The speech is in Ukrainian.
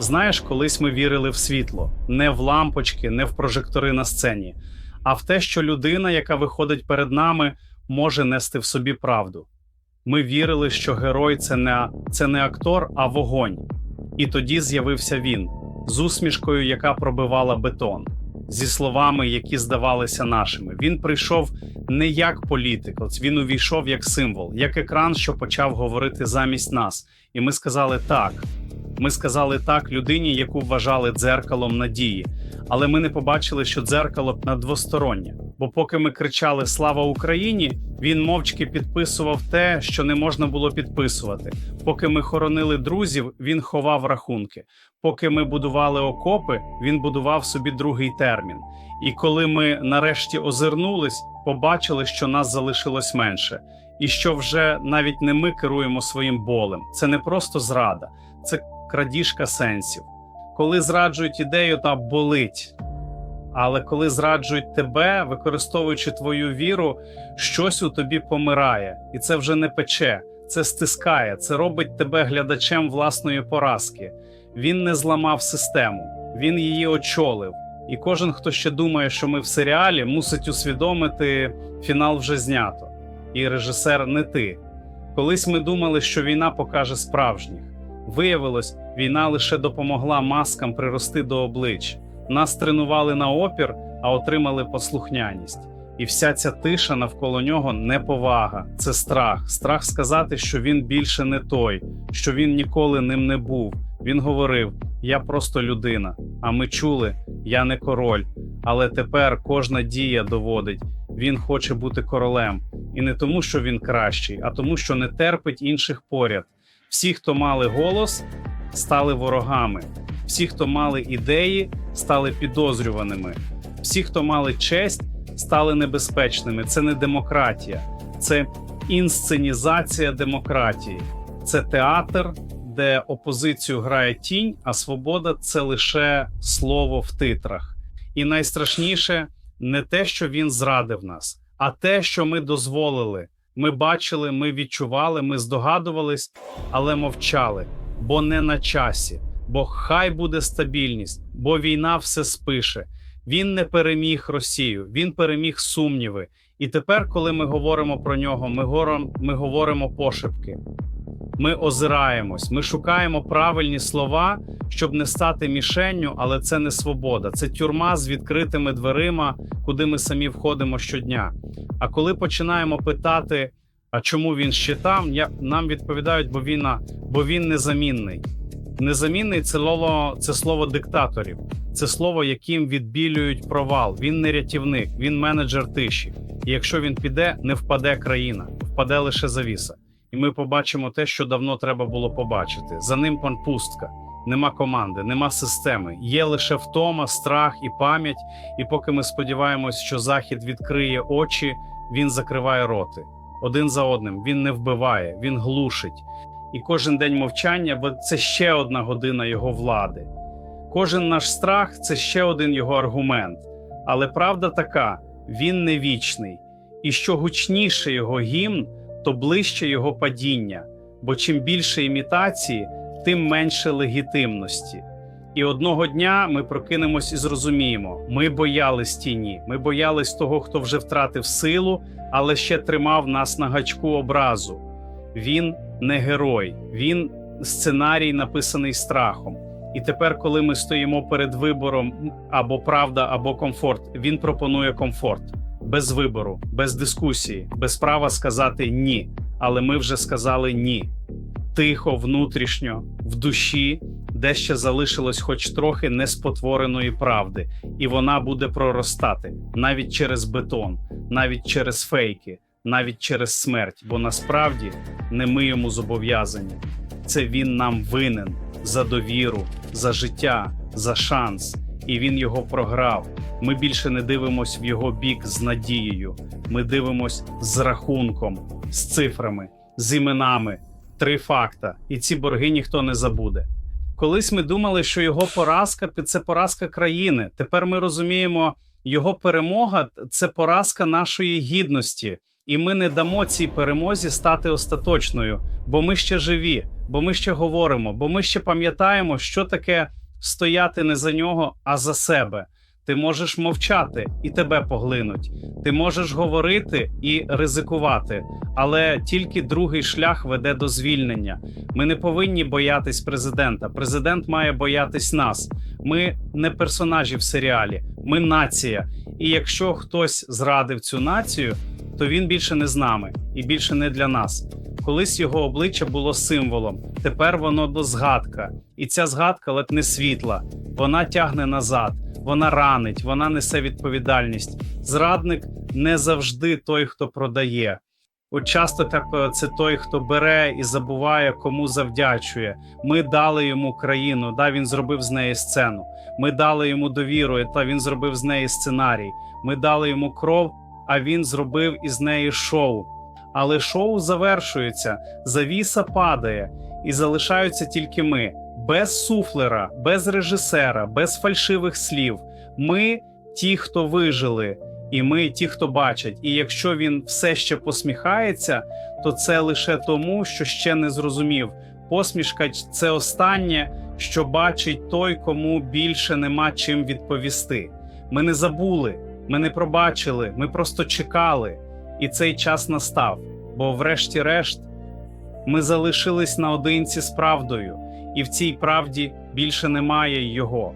Знаєш, колись ми вірили в світло, не в лампочки, не в прожектори на сцені, а в те, що людина, яка виходить перед нами, може нести в собі правду. Ми вірили, що герой це не, це не актор, а вогонь. І тоді з'явився він з усмішкою, яка пробивала бетон, зі словами, які здавалися нашими. Він прийшов не як політик, він увійшов як символ, як екран, що почав говорити замість нас. І ми сказали так. Ми сказали так людині, яку вважали дзеркалом надії. Але ми не побачили, що дзеркало на двостороннє. Бо поки ми кричали Слава Україні, він мовчки підписував те, що не можна було підписувати. Поки ми хоронили друзів, він ховав рахунки. Поки ми будували окопи, він будував собі другий термін. І коли ми нарешті озирнулись, побачили, що нас залишилось менше, і що вже навіть не ми керуємо своїм болем. Це не просто зрада, це крадіжка сенсів. Коли зраджують ідею, та болить. Але коли зраджують тебе, використовуючи твою віру, щось у тобі помирає, і це вже не пече, це стискає, це робить тебе глядачем власної поразки. Він не зламав систему, він її очолив. І кожен, хто ще думає, що ми в серіалі, мусить усвідомити, фінал вже знято. І режисер не ти. Колись ми думали, що війна покаже справжніх. Виявилось, війна лише допомогла маскам прирости до облич. Нас тренували на опір, а отримали послухняність. І вся ця тиша навколо нього неповага, це страх. Страх сказати, що він більше не той, що він ніколи ним не був. Він говорив: Я просто людина. А ми чули, я не король. Але тепер кожна дія доводить, він хоче бути королем. І не тому, що він кращий, а тому, що не терпить інших поряд. Всі, хто мали голос, стали ворогами. Всі, хто мали ідеї, стали підозрюваними. Всі, хто мали честь, стали небезпечними. Це не демократія, це інсценізація демократії, це театр, де опозицію грає тінь, а свобода це лише слово в титрах. І найстрашніше не те, що він зрадив нас, а те, що ми дозволили. Ми бачили, ми відчували, ми здогадувались, але мовчали, бо не на часі, бо хай буде стабільність, бо війна все спише. Він не переміг Росію, він переміг сумніви. І тепер, коли ми говоримо про нього, ми говоримо, ми говоримо пошепки. Ми озираємось, ми шукаємо правильні слова, щоб не стати мішенню, але це не свобода. Це тюрма з відкритими дверима, куди ми самі входимо щодня. А коли починаємо питати, а чому він ще там, я, нам відповідають, бо він, бо він незамінний. Незамінний це слово, це слово диктаторів, це слово, яким відбілюють провал. Він не рятівник, він менеджер тиші. І якщо він піде, не впаде країна, впаде лише завіса. І ми побачимо те, що давно треба було побачити. За ним пан пустка. Нема команди, нема системи. Є лише втома, страх і пам'ять. І поки ми сподіваємось, що захід відкриє очі, він закриває роти один за одним. Він не вбиває, він глушить. І кожен день мовчання, це ще одна година його влади. Кожен наш страх це ще один його аргумент. Але правда така: він не вічний, і що гучніше його гімн, то ближче його падіння. Бо чим більше імітації, тим менше легітимності. І одного дня ми прокинемось і зрозуміємо: ми боялись тіні, ми боялись того, хто вже втратив силу, але ще тримав нас на гачку образу. Він не герой, він сценарій, написаний страхом. І тепер, коли ми стоїмо перед вибором або правда, або комфорт, він пропонує комфорт без вибору, без дискусії, без права сказати ні. Але ми вже сказали ні. Тихо, внутрішньо, в душі, де ще залишилось хоч трохи неспотвореної правди, і вона буде проростати навіть через бетон, навіть через фейки, навіть через смерть. Бо насправді не ми йому зобов'язані. Це він нам винен за довіру, за життя, за шанс. І він його програв. Ми більше не дивимось в його бік з надією. Ми дивимось з рахунком, з цифрами, з іменами. Три факта, і ці борги ніхто не забуде. Колись ми думали, що його поразка це поразка країни. Тепер ми розуміємо, його перемога це поразка нашої гідності. І ми не дамо цій перемозі стати остаточною, бо ми ще живі, бо ми ще говоримо, бо ми ще пам'ятаємо, що таке стояти не за нього, а за себе. Ти можеш мовчати і тебе поглинуть. Ти можеш говорити і ризикувати, але тільки другий шлях веде до звільнення. Ми не повинні боятись президента. Президент має боятись нас. Ми не персонажі в серіалі, ми нація. І якщо хтось зрадив цю націю, то він більше не з нами і більше не для нас. Колись його обличчя було символом, тепер воно до згадка, і ця згадка ледь не світла. Вона тягне назад, вона ранить, вона несе відповідальність. Зрадник не завжди той, хто продає. От часто так е, це той, хто бере і забуває, кому завдячує. Ми дали йому країну, да він зробив з неї сцену. Ми дали йому довіру, та він зробив з неї сценарій. Ми дали йому кров, а він зробив із неї шоу. Але шоу завершується, завіса падає, і залишаються тільки ми без суфлера, без режисера, без фальшивих слів. Ми ті, хто вижили, і ми ті, хто бачать. І якщо він все ще посміхається, то це лише тому, що ще не зрозумів. Посмішка це останнє, що бачить той, кому більше нема чим відповісти. Ми не забули, ми не пробачили, ми просто чекали, і цей час настав. Бо, врешті-решт, ми залишились наодинці з правдою, і в цій правді більше немає його.